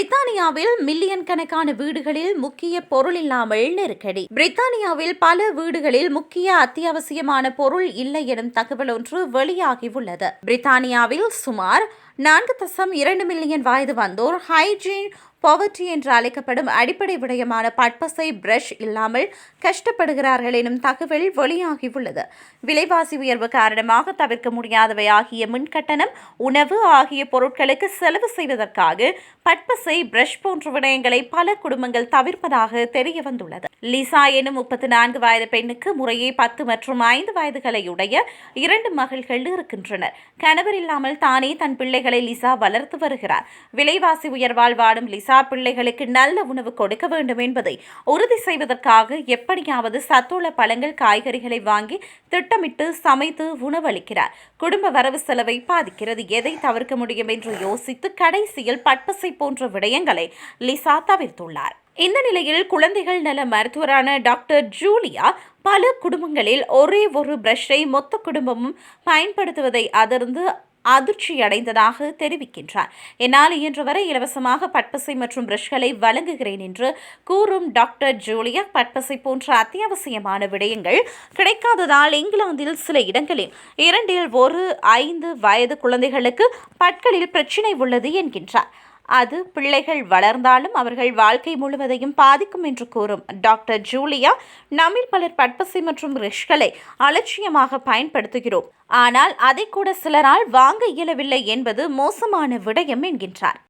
பிரித்தானியாவில் மில்லியன் கணக்கான வீடுகளில் முக்கிய பொருள் இல்லாமல் நெருக்கடி. பிரித்தானியாவில் பல வீடுகளில் முக்கிய அத்தியாவசியமான பொருள் இல்லை எனும் தகவல் ஒன்று வெளியாகியுள்ளது பிரித்தானியாவில் சுமார் நான்கு தசம் இரண்டு மில்லியன் வயது வந்தோர் ஹைஜீன் பாவர்ட்டி என்று அழைக்கப்படும் அடிப்படை விடயமான பட்பசை பிரஷ் இல்லாமல் கஷ்டப்படுகிறார்கள் எனும் தகவல் வெளியாகியுள்ளது. விலைவாசி உயர்வு காரணமாக தவிர்க்க முடியாதவை ஆகிய மின்கட்டணம் உணவு ஆகிய பொருட்களுக்கு செலவு செய்வதற்காக பட்பசை பிரஷ் போன்ற விடயங்களை பல குடும்பங்கள் தவிர்ப்பதாக தெரிய வந்துள்ளது லிசா எனும் முப்பத்தி நான்கு வயது பெண்ணுக்கு முறையே பத்து மற்றும் ஐந்து வயதுகளை உடைய இரண்டு மகள்கள் இருக்கின்றனர். கணவர் இல்லாமல் தானே தன் பிள்ளைகளை லிசா வளர்த்து வருகிறார். விலைவாசி உயர்வால் வாடும் லிசா பிள்ளைகளுக்கு நல்ல உணவு கொடுக்க வேண்டும் என்பதை உறுதி செய்வதற்காக எப்படியாவது சத்துள்ள பழங்கள் காய்கறிகளை வாங்கி திட்டமிட்டு சமைத்து உணவளிக்கிறார். குடும்ப வரவு செலவை பாதிக்கிறது. எதை தவிர்க்க முடியும் என்று யோசித்து கடைசியில் பட்பசை போன்ற விடயங்களை லிசா தவிர்த்துள்ளார். இந்த நிலையில் குழந்தைகள் நல மருத்துவரான டாக்டர் ஜூலியா பல குடும்பங்களில் ஒரே ஒரு பிரஷை மொத்த குடும்பமும் பயன்படுத்துவதை அதிர்ந்து அதிர்ச்சி அடைந்ததாக தெரிவிக்கின்றார். என்னால் இயன்றவரை இலவசமாக பட்பசை மற்றும் பிரஷ்களை வழங்குகிறேன் என்று கூறும் டாக்டர் ஜூலியா பட்பசை போன்ற அத்தியாவசியமான விடயங்கள் கிடைக்காததால் இங்கிலாந்தில் சில இடங்களில் இரண்டில் ஒரு ஐந்து வயது குழந்தைகளுக்கு பற்களில் பிரச்சினை உள்ளது என்கின்றார். அது பிள்ளைகள் வளர்ந்தாலும் அவர்கள் வாழ்க்கை முழுவதையும் பாதிக்கும் என்று கூறும். டாக்டர் ஜூலியா நம்மில் பலர் பட்பசி மற்றும் ரிஷ்களை அலட்சியமாக பயன்படுத்துகிறோம். ஆனால் அதை கூட சிலரால் வாங்க இயலவில்லை என்பது மோசமான விடயம் என்கின்றார்.